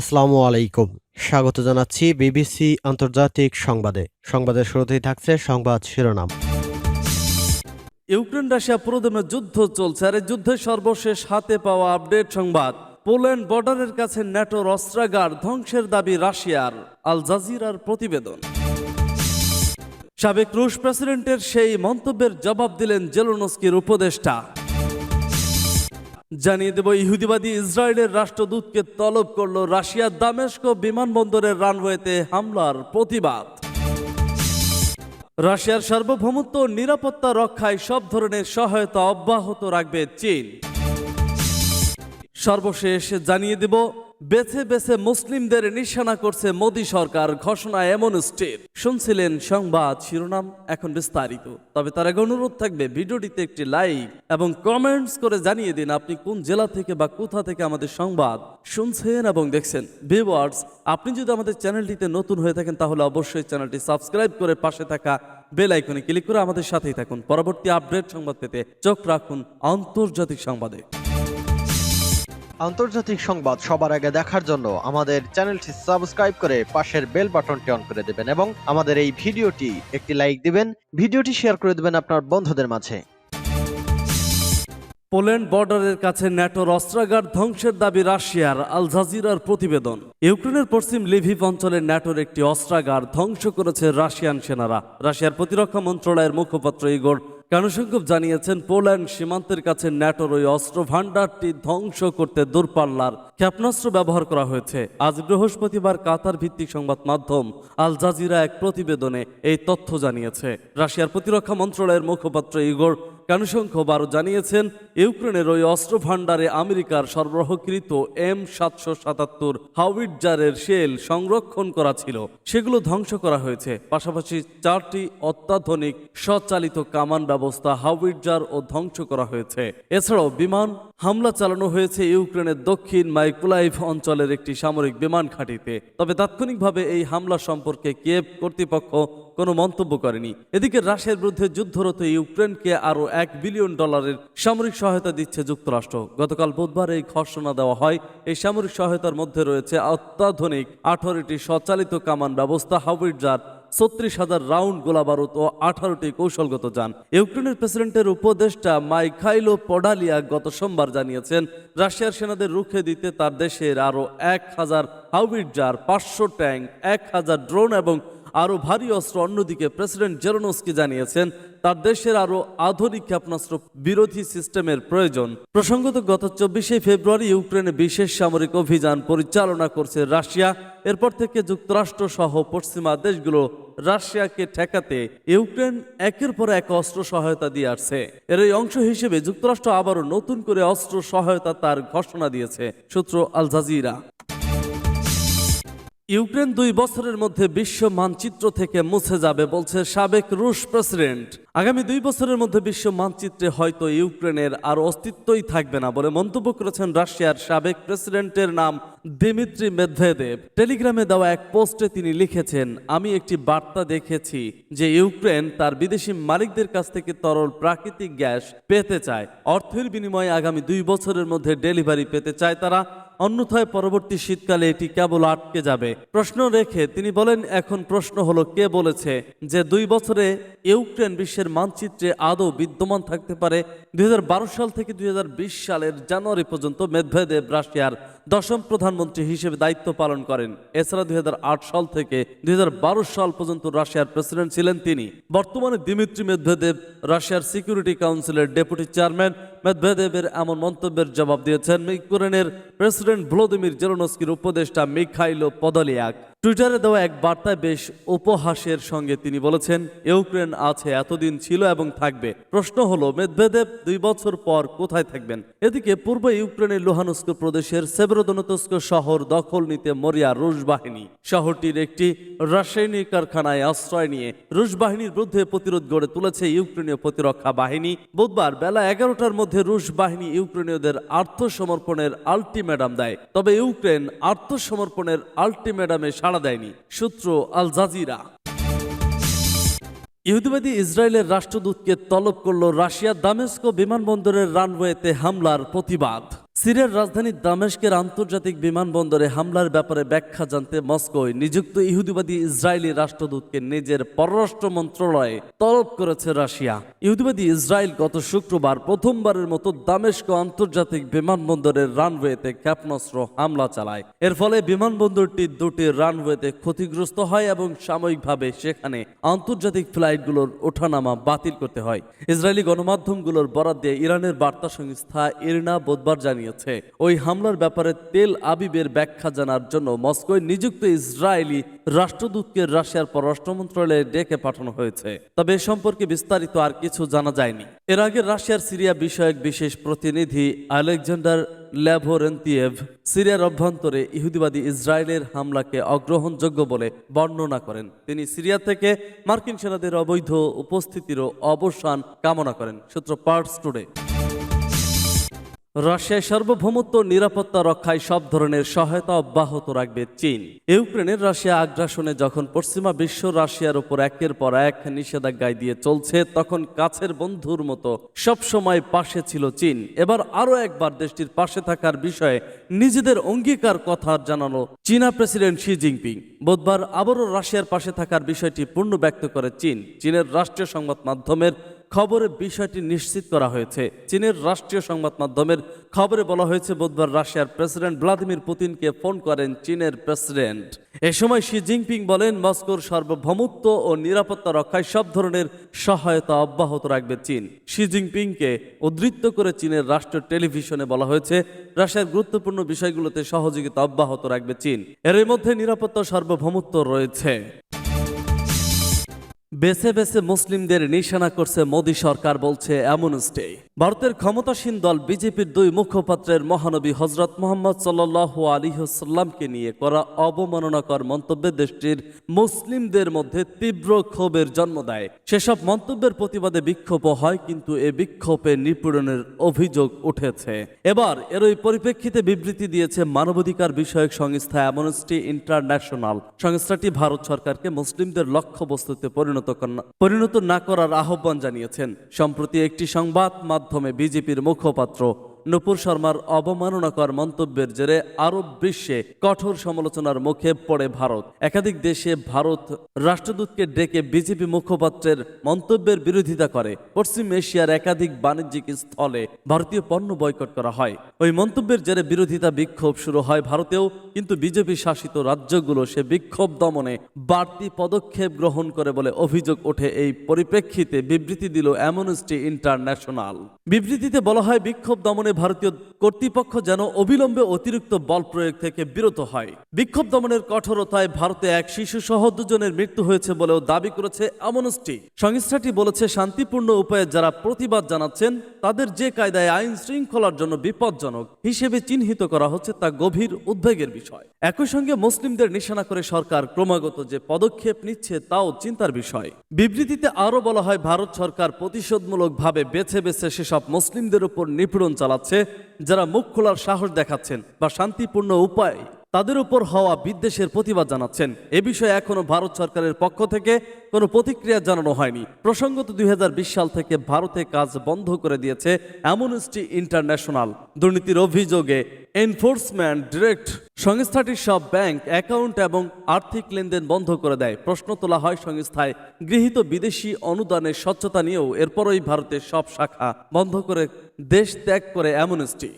আসসালামু আলাইকুম। স্বাগত জানাচ্ছি বিবিসি আন্তর্জাতিক সংবাদে। সংবাদের শুরুতেই থাকছে সংবাদ শিরোনাম। ইউক্রেন রাশিয়া পুরোদমে যুদ্ধ চলছে আর যুদ্ধের সর্বশেষ হাতে পাওয়া আপডেট সংবাদ। পোল্যান্ড বর্ডারের কাছে ন্যাটোর অস্ত্রাগার ধ্বংসের দাবি রাশিয়ার। আল জাজিরার প্রতিবেদন। সাবেক রুশ প্রেসিডেন্টের সেই মন্তব্যের জবাব দিলেন জেলোনস্কির উপদেষ্টা। জানিয়ে দেব, ইহুদিবাদী ইসরায়েলের রাষ্ট্রদূতকে তলব করল রাশিয়ার দামেস্ক বিমানবন্দরের রানওয়েতে হামলার প্রতিবাদ। রাশিয়ার সার্বভৌমত্ব নিরাপত্তা রক্ষায় সব ধরনের সহায়তা অব্যাহত রাখবে চীন। সর্বশেষ জানিয়ে দেব বেছে বেছে মুসলিমদের নিশানা করছে মোদী সরকার, ঘোষণা এমন স্টেপ শুনছিলেন সংবাদ শিরোনাম এখন বিস্তারিত। তবে তার আগে অনুরোধ থাকবে, ভিডিওটিতে একটি লাইক এবং কমেন্টস করে জানিয়ে দিন আপনি কোন জেলা থেকে বা কোথা থেকে আমাদের সংবাদ শুনছেন এবং দেখছেন। ভিউয়ার্স আপনি যদি আমাদের চ্যানেলটিতে নতুন হয়ে থাকেন, তাহলে অবশ্যই চ্যানেলটি সাবস্ক্রাইব করে পাশে থাকা বেল আইকনে ক্লিক করে আমাদের সাথেই থাকুন। পরবর্তী আপডেট সংবাদ পেতে চোখ রাখুন আন্তর্জাতিক সংবাদে। আন্তর্জাতিক সংবাদ সবার আগে দেখার জন্য আমাদের চ্যানেলটি সাবস্ক্রাইব করে পাশের বেল বাটনটি অন করে দেবেন এবং আমাদের এই ভিডিওটি একটি লাইক দিবেন, ভিডিওটি শেয়ার করে দেবেন আপনার বন্ধুদের মাঝে। পোল্যান্ড বর্ডারের কাছে ন্যাটোর অস্ত্রাগার ধ্বংসের দাবি রাশিয়ার আল জাজিরার প্রতিবেদন। ইউক্রেনের পশ্চিম লিভিভ অঞ্চলে ন্যাটোর একটি অস্ত্রাগার ধ্বংস করেছে রাশিয়ান সেনারা। রাশিয়ার প্রতিরক্ষা মন্ত্রণালয়ের মুখপাত্র ইগোর কানুসংকোভ জানিয়েছেন, পোল্যান্ড সীমান্তের কাছে ন্যাটোর ওই অস্ত্র ভাণ্ডারটি ধ্বংস করতে দূরপাল্লার ক্ষেপণাস্ত্র ব্যবহার করা হয়েছে। আজ বৃহস্পতিবার কাতার ভিত্তিক সংবাদ মাধ্যম আল জাজিরা এক প্রতিবেদনে এই তথ্য জানিয়েছে। রাশিয়ার প্রতিরক্ষা মন্ত্রণালয়ের মুখপাত্র ইগোর কানুসংখ্য বারো জানিয়েছেন, ইউক্রেনের ওই অস্ত্র ভাণ্ডারে আমেরিকার সরবরাহকৃত এম সাতশো সাতাত্তর হাউইটজারের শেল সংরক্ষণ করা ছিল। সেগুলো ধ্বংস করা হয়েছে। পাশাপাশি চারটি অত্যাধুনিক স্বচালিত কামান ব্যবস্থা হাউইটজার ও ধ্বংস করা হয়েছে। এছাড়াও বিমান হামলা চালানো হয়েছে ইউক্রেনের দক্ষিণ মাইকোলাইভ অঞ্চলের একটি সামরিক বিমান ঘাঁটিতে। তবে তাৎক্ষণিকভাবে এই হামলা সম্পর্কে কিয়েভ কর্তৃপক্ষ কোনো মন্তব্য করেনি। এদিকে রাশিয়ার বিরুদ্ধে যুদ্ধরত ইউক্রেনকে আরও এক বিলিয়ন ডলারের সামরিক সহায়তা দিচ্ছে যুক্তরাষ্ট্র। গতকাল বুধবার এই ঘোষণা দেওয়া হয়, এই সামরিক সহায়তার মধ্যে রয়েছে অত্যাধুনিক আঠারোটি স্বচালিত কামান ব্যবস্থা, হাউইটজার ছত্রিশ হাজার রাউন্ড গোলাবারুদ ও আঠারোটি কৌশলগত যান। ইউক্রেনের প্রেসিডেন্টের উপদেষ্টা মাইখাইলো পডালিয়া গত সোমবার জানিয়েছেন, রাশিয়ার সেনাদের রুখে দিতে তার দেশের আরও এক হাজার হাউইটজার পাঁচশো ট্যাঙ্ক, এক হাজার ড্রোন এবং আরও ভারী অস্ত্র অন্যদিকে প্রেসিডেন্ট জেরোনস্কি জানিয়েছেন তার দেশের আরও আধুনিক ক্ষেপণাস্ত্র বিরোধী সিস্টেমের প্রয়োজন। প্রসঙ্গত গত চব্বিশে ফেব্রুয়ারি ইউক্রেনে বিশেষ সামরিক অভিযান পরিচালনা করছে রাশিয়া। এরপর থেকে যুক্তরাষ্ট্র সহ পশ্চিমা দেশগুলো রাশিয়াকে ঠেকাতে ইউক্রেন একের পর এক অস্ত্র সহায়তা দিয়ে আসছে। এর এই অংশ হিসেবে যুক্তরাষ্ট্র আবারও নতুন করে অস্ত্র সহায়তা তার ঘোষণা দিয়েছে, সূত্র আল জাজিরা। ইউক্রেন দুই বছরের মধ্যে বিশ্ব মানচিত্র থেকে মুছে যাবে বলছে সাবেক রুশ প্রেসিডেন্ট। আগামী দুই বছরের মধ্যে বিশ্ব মানচিত্রে হয়তো ইউক্রেনের আর অস্তিত্বই থাকবে না বলে মন্তব্য করেছেন রাশিয়ার সাবেক প্রেসিডেন্টের নাম দিমিত্রি মেদভেদেব টেলিগ্রামে দেওয়া এক পোস্টে তিনি লিখেছেন, আমি একটি বার্তা দেখেছি যে ইউক্রেন তার বিদেশি মালিকদের কাছ থেকে তরল প্রাকৃতিক গ্যাস পেতে চায়। অর্থের বিনিময়ে আগামী দুই বছরের মধ্যে ডেলিভারি পেতে চায় তারা। অন্যথায় পরবর্তী শীতকালে এটি কেবল আটকে যাবে। প্রশ্ন রেখে তিনি বলেন, এখন প্রশ্ন হলো, কে বলেছে যে দুই বছরে ইউক্রেন বিশ্বের মানচিত্রে আদৌ বিদ্যমান থাকতে পারে? দুই হাজার বারো সাল থেকে দুই হাজার বিশ সালের জানুয়ারি পর্যন্ত মেদভেদেব রাশিয়ার দশম প্রধানমন্ত্রী হিসেবে দায়িত্ব পালন করেন। এছাড়া দুই হাজার আট সাল থেকে দুই হাজার বারো সাল পর্যন্ত রাশিয়ার প্রেসিডেন্ট ছিলেন তিনি। বর্তমানে দিমিত্রি মেদভেদেব রাশিয়ার সিকিউরিটি কাউন্সিলের ডেপুটি চেয়ারম্যান মেদভেদেবের এমন মন্তব্যের জবাব দিয়েছেন ইউক্রেনের প্রেসিডেন্ট ভ্লোদিমির জেরোনস্কির উপদেষ্টা মিখাইলো পদলিয়াক। টুইটারে দেওয়া এক বার্তায় বেশ উপহাসের সঙ্গে তিনি বলেছেন, ইউক্রেন আছে, এতদিন ছিল এবং থাকবে। প্রশ্ন হলো, মেদভেদেব দুই বছর পর কোথায় থাকবেন? এদিকে পূর্ব ইউক্রেনের লুহানুস্ক প্রদেশের সেবেরোদনতস্ক শহর দখল নিতে মরিয়া রুশ বাহিনী। শহরটির একটি রাসায়নিক কারখানায় আশ্রয় নিয়ে রুশ বাহিনীর বিরুদ্ধে প্রতিরোধ গড়ে তুলেছে ইউক্রেনীয় প্রতিরক্ষা বাহিনী। বুধবার বেলা এগারোটার মধ্যে রুশ বাহিনী ইউক্রেনীয়দের আত্মসমর্পণের আলটিমেটাম দেয়। তবে ইউক্রেন আত্মসমর্পণের আলটিমেটামে সাড়া দেয়নি। সূত্র আল জাজিরা। ইহুদিবাদী ইসরায়েলের রাষ্ট্রদূতকে তলব করল রাশিয়ার দামেস্কো বিমানবন্দরের রানওয়েতে হামলার প্রতিবাদ। সিরিয়ার রাজধানী দামেস্কের আন্তর্জাতিক বিমানবন্দরে হামলার ব্যাপারে ব্যাখ্যা জানতে মস্কোয় নিযুক্ত ইহুদিবাদী ইসরায়েলি রাষ্ট্রদূতকে নিজের পররাষ্ট্র মন্ত্রণালয়ে তলব করেছে রাশিয়া। ইহুদিবাদী ইসরায়েল গত শুক্রবার প্রথমবারের মতো দামেস্ক আন্তর্জাতিক বিমানবন্দরের রানওয়েতে ক্ষেপণাস্ত্র হামলা চালায়। এর ফলে বিমানবন্দরটি দুটি রানওয়েতে ক্ষতিগ্রস্ত হয় এবং সাময়িকভাবে সেখানে আন্তর্জাতিক ফ্লাইটগুলোর ওঠানামা বাতিল করতে হয়। ইসরায়েলি গণমাধ্যমগুলোর বরাদ দিয়ে ইরানের বার্তা সংস্থা ইরনা বুধবার জানিয়েছে। ওই হামলার ব্যাপারে তেল আবিবের ব্যাখ্যা জানার জন্য মস্কোয় নিযুক্ত ইসরায়েলি রাষ্ট্রদূতকে রাশিয়ার পররাষ্ট্র মন্ত্রণালয়ে ডেকে পাঠানো হয়েছে। তবে এ সম্পর্কে বিস্তারিত আর কিছু জানা যায়নি। এর আগে রাশিয়ার সিরিয়া বিষয়ক বিশেষ প্রতিনিধি আলেকজান্ডার ল্যাভোরেন্তিয়েভ সিরিয়ার অভ্যন্তরে ইহুদিবাদী ইসরায়েলের হামলাকে অগ্রহণযোগ্য বলে বর্ণনা করেন। তিনি সিরিয়া থেকে মার্কিন সেনাদের অবৈধ উপস্থিতিরও অবসান কামনা করেন। সূত্র পার্টস টুডে। রাশিয়ায় সার্বভৌমত্ব নিরাপত্তা রক্ষায় সব ধরনের সহায়তা অব্যাহত রাখবে চীন। ইউক্রেনের রাশিয়া আগ্রাসনে যখন পশ্চিমা বিশ্ব রাশিয়ার উপর একের পর এক নিষেধাজ্ঞায় দিয়ে চলছে, তখন কাছের বন্ধুর মতো সবসময় পাশে ছিল চীন। এবার আরও একবার দেশটির পাশে থাকার বিষয়ে নিজেদের অঙ্গীকার কথা জানানো চীনা প্রেসিডেন্ট শি জিনপিং। বুধবার আবারও রাশিয়ার পাশে থাকার বিষয়টি পূর্ণ ব্যক্ত করে চীন। চীনের রাষ্ট্রীয় সংবাদ মাধ্যমের খবরে বিষয়টি নিশ্চিত করা হয়েছে। চীনের রাষ্ট্রীয় সংবাদ মাধ্যমের খবরে বলা হয়েছে, বুধবার রাশিয়ার প্রেসিডেন্ট ভ্লাদিমির পুতিনকে ফোন করেন চীনের প্রেসিডেন্ট। এ সময় শি জিনপিং বলেন, মস্কোর সার্বভৌমত্ব ও নিরাপত্তা রক্ষায় সব ধরনের সহায়তা অব্যাহত রাখবে চীন। শি জিনপিংকে উদ্ধৃত করে চীনের রাষ্ট্র টেলিভিশনে বলা হয়েছে, রাশিয়ার গুরুত্বপূর্ণ বিষয়গুলোতে সহযোগিতা অব্যাহত রাখবে চীন। এর মধ্যে নিরাপত্তা সার্বভৌমত্ব রয়েছে। বেছে বেছে মুসলিমদের নিশানা করছে মোদী সরকার বলছে অ্যামনেস্টি ভারতের ক্ষমতাসীন দল বিজেপির দুই মুখপাত্রের মহানবী হজরত মোহাম্মদ সাল্লাহ আলিহাল্লামকে নিয়ে করা অবমাননাকর মন্তব্যে দেশটির মুসলিমদের মধ্যে তীব্র ক্ষোভের জন্ম দেয়। সেসব মন্তব্যের প্রতিবাদে বিক্ষোভ হয়, কিন্তু এ বিক্ষোভে নিপীড়নের অভিযোগ উঠেছে। এবার এর ওই পরিপ্রেক্ষিতে বিবৃতি দিয়েছে মানবাধিকার বিষয়ক সংস্থা অ্যামনেস্টি ইন্টারন্যাশনাল। সংস্থাটি ভারত সরকারকে মুসলিমদের লক্ষ্যবস্তুতে পরিণত কর- পরিণত না করার আহ্বান জানিয়েছেন। সম্প্রতি একটি সংবাদ মাধ্যমে বিজেপির মুখপাত্র নুপুর শর্মার অবমাননাকর মন্তব্যের জেরে আরব বিশ্বে কঠোর সমালোচনার মুখে পড়ে ভারত। একাধিক দেশে ভারত রাষ্ট্রদূতকে ডেকে বিজেপি মুখপাত্রের মন্তব্যের বিরোধিতা করে। পশ্চিম এশিয়ার একাধিক বাণিজ্যিক স্থলে ভারতীয় পণ্য বয়কট করা হয়। ওই মন্তব্যের জেরে বিরোধিতা বিক্ষোভ শুরু হয় ভারতেও, কিন্তু বিজেপি শাসিত রাজ্যগুলো সে বিক্ষোভ দমনে বাড়তি পদক্ষেপ গ্রহণ করে বলে অভিযোগ ওঠে এই পরিপ্রেক্ষিতে বিবৃতি দিল অ্যামনেস্টি ইন্টারন্যাশনাল। বিবৃতিতে বলা হয়, বিক্ষোভ দমনে ভারতীয় কর্তৃপক্ষ যেন অবিলম্বে অতিরিক্ত বল প্রয়োগ থেকে বিরত হয়। বিক্ষোভ দমনের কঠোরতায় ভারতে এক শিশু সহ দুজনের মৃত্যু হয়েছে বলেও দাবি করেছে অ্যামনেস্টি। সংস্থাটি বলেছে, শান্তিপূর্ণ উপায়ে যারা প্রতিবাদ জানাচ্ছেন, তাদের যে কায়দায় আইন শৃঙ্খলার জন্য বিপজ্জনক হিসেবে চিহ্নিত করা হচ্ছে তা গভীর উদ্বেগের বিষয়। একই সঙ্গে মুসলিমদের নিশানা করে সরকার ক্রমাগত যে পদক্ষেপ নিচ্ছে তাও চিন্তার বিষয়। বিবৃতিতে আরও বলা হয়, ভারত সরকার প্রতিশোধমূলকভাবে বেছে বেছে সেসব মুসলিমদের উপর নিপীড়ন চালাচ্ছে। যারা মুখ খোলার সাহস দেখাচ্ছেন বা শান্তিপূর্ণ উপায় তাদের উপর হওয়া বিদ্বেষের প্রতিবাদ জানাচ্ছেন। এ বিষয়ে এখনও ভারত সরকারের পক্ষ থেকে কোনো প্রতিক্রিয়া জানানো হয়নি। প্রসঙ্গত দুই হাজার বিশ সাল থেকে ভারতে কাজ বন্ধ করে দিয়েছে অ্যামনেস্টি ইন্টারন্যাশনাল। দুর্নীতির অভিযোগে এনফোর্সমেন্ট ডিরেক্ট সংস্থাটির সব ব্যাংক অ্যাকাউন্ট এবং আর্থিক লেনদেন বন্ধ করে দেয়। প্রশ্ন তোলা হয় সংস্থায় গৃহীত বিদেশি অনুদানের স্বচ্ছতা নিয়েও। এরপরই ভারতের সব শাখা বন্ধ করে দেশ ত্যাগ করে অ্যামনেস্টি।